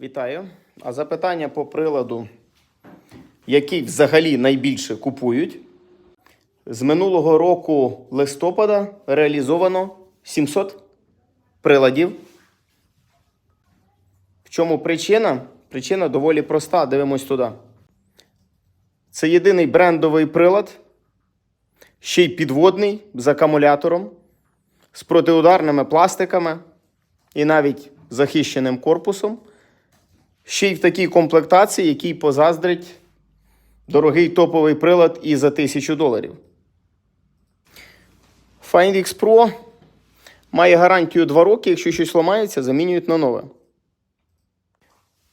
Вітаю. А запитання по приладу, який взагалі найбільше купують. З минулого року листопада реалізовано 700 приладів. В чому причина? Причина доволі проста. Дивимось туди. Це єдиний брендовий прилад, ще й підводний з акумулятором, з протиударними пластиками і навіть захищеним корпусом. Ще й в такій комплектації, який позаздрить дорогий топовий прилад і за 1000 доларів. FindX Pro має гарантію 2 роки, якщо щось ламається, замінюють на нове.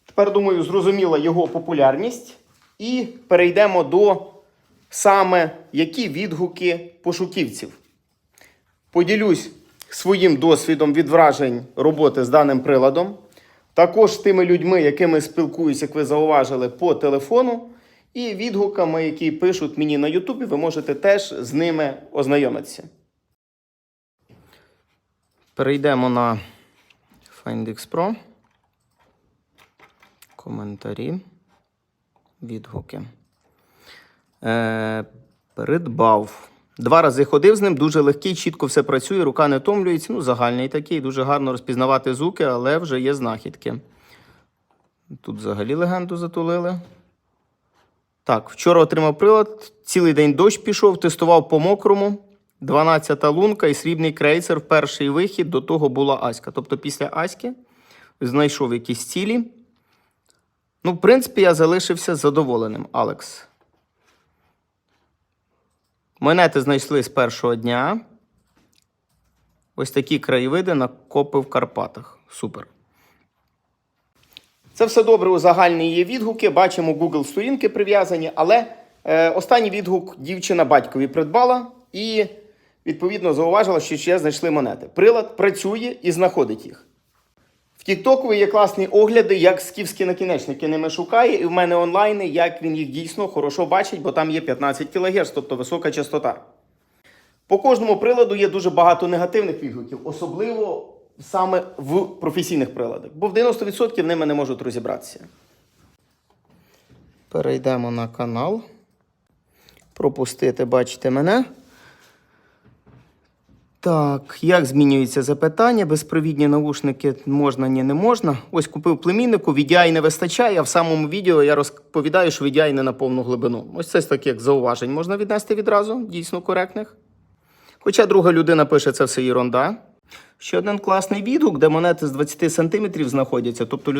Тепер, думаю, зрозуміла його популярність. І перейдемо до саме які відгуки пошуківців. Поділюсь своїм досвідом від вражень роботи з даним приладом. Також з тими людьми, якими спілкуюсь, як ви зауважили, по телефону. І відгуками, які пишуть мені на Ютубі, ви можете теж з ними ознайомитися. Перейдемо на FindX Pro. Коментарі. Відгуки. Е, придбав. Два рази ходив з ним, дуже легкий, чітко все працює, рука не втомлюється. Ну, загальний такий, дуже гарно розпізнавати звуки, але вже є знахідки. Тут взагалі легенду затулили. Так, вчора отримав прилад, цілий день дощ пішов, тестував по мокрому. 12-та лунка і срібний крейсер в перший вихід, до того була Аська. Тобто після Аськи знайшов якісь цілі. Ну, в принципі, я залишився задоволеним, Алекс. Монети знайшли з першого дня. Ось такі краєвиди на копи в Карпатах. Супер. Це все добре. У загальні є відгуки. Бачимо Google сторінки прив'язані, але е, останній відгук дівчина батькові придбала і, відповідно, зауважила, що ще знайшли монети. Прилад працює і знаходить їх. Тіктоку є класні огляди, як скіфські накінечники ними шукає, і в мене онлайни, як він їх дійсно хорошо бачить, бо там є 15 кГц, тобто висока частота. По кожному приладу є дуже багато негативних відгуків, особливо саме в професійних приладах, бо в 90% ними не можуть розібратися. Перейдемо на канал. Пропустити, бачите мене. Так, як змінюється запитання? Безпровідні наушники можна, ні, не можна. Ось купив племіннику, VDI не вистачає, а в самому відео я розповідаю, що VDI не на повну глибину. Ось це таких зауважень можна віднести відразу, дійсно коректних. Хоча друга людина пише, це все ерунда. Ще один класний відгук, де монети з 20 см знаходяться. Тобто